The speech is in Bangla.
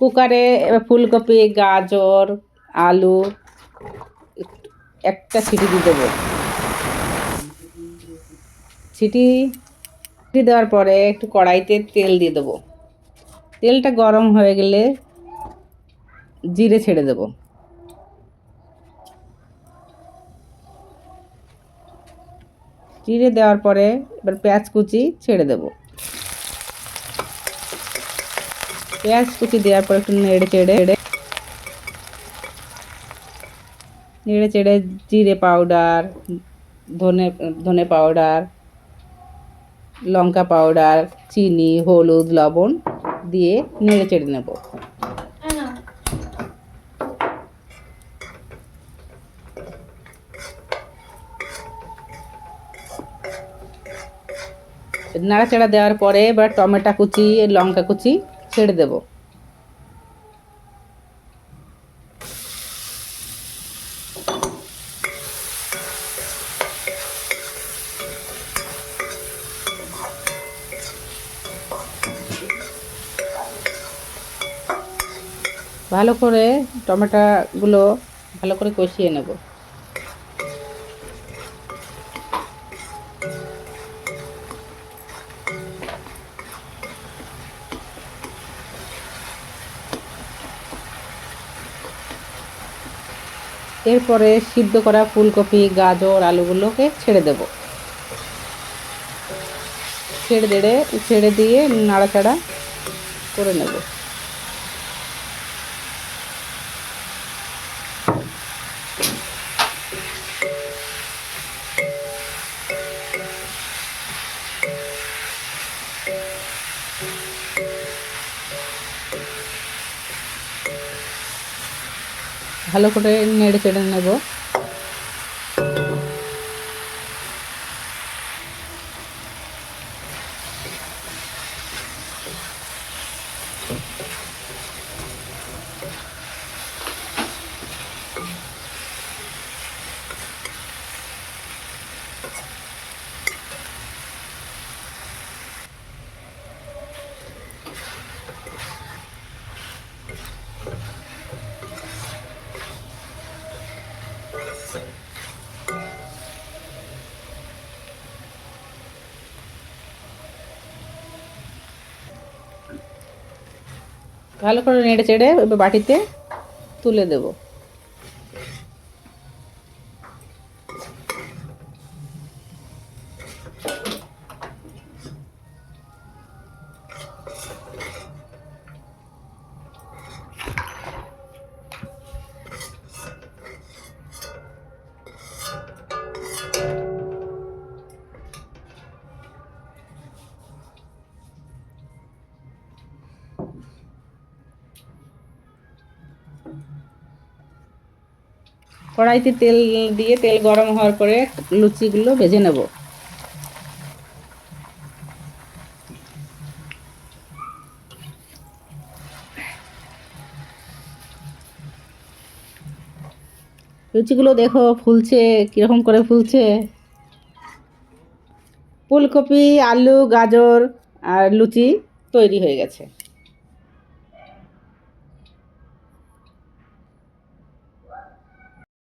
কুকারে ফুলকপি, গাজর, আলু, একটা সিটি দিয়ে দেবো। সিটি দেওয়ার পরে একটু কড়াইতে তেল দিয়ে দেবো। তেলটা গরম হয়ে গেলে জিরে ছেড়ে দেবো। জিরে দেওয়ার পরে এবার পেঁয়াজ কুচি ছেড়ে দেবো। পেঁয়াজ কুচি দেওয়ার পর একটু নেড়ে চেড়ে নেড়ে চেড়ে জিরে পাউডার ধনে ধনে পাউডার লঙ্কা পাউডার চিনি, হলুদ, লবণ দিয়ে নেড়ে চেড়ে নেব। নাড়াচাড়া দেওয়ার পরে এবার টমেটো কুচি, লঙ্কা কুচি ছেড়ে দেব। ভালো করে টমেটোগুলো ভালো করে কষিয়ে নেব। এরপরে সিদ্ধ করা ফুলকপি, গাজর, আলুগুলোকে ছেড়ে দেব। ছেড়ে দেড়ে, ছেড়ে দিয়ে নাড়াচাড়া করে নেব। ভালো করে নেড়ে চেড়ে নেব। ভালো করে নেড়ে চেড়ে বাটিতে তুলে দেব। কড়াইতে তেল দিয়ে তেল গরম হওয়ার পরে লুচিগুলো ভেজে নেব। লুচিগুলো দেখো ফুলছে, কীরকম করে ফুলছে। ফুলকপি, আলু, গাজর আর লুচি তৈরি হয়ে গেছে।